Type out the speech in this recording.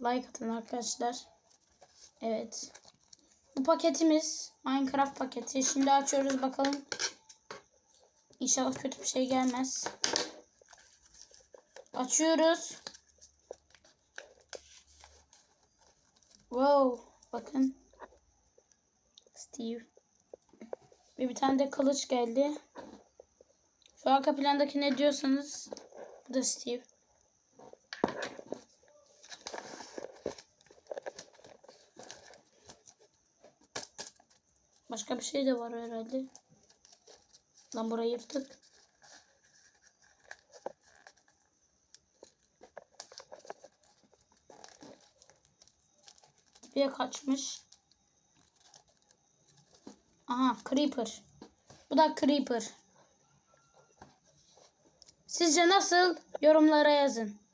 Like atın arkadaşlar. Evet. Bu paketimiz Minecraft paketi. Şimdi açıyoruz bakalım. İnşallah kötü bir şey gelmez. Açıyoruz. Wow. Bakın. Steve. Ve bir tane de kılıç geldi. Şu arka plandaki ne diyorsanız bu da Steve. Başka bir şey de var herhalde. Lan burayı yırtık. Dibe kaçmış. Aha Creeper. Bu da Creeper. Sizce nasıl? Yorumlara yazın.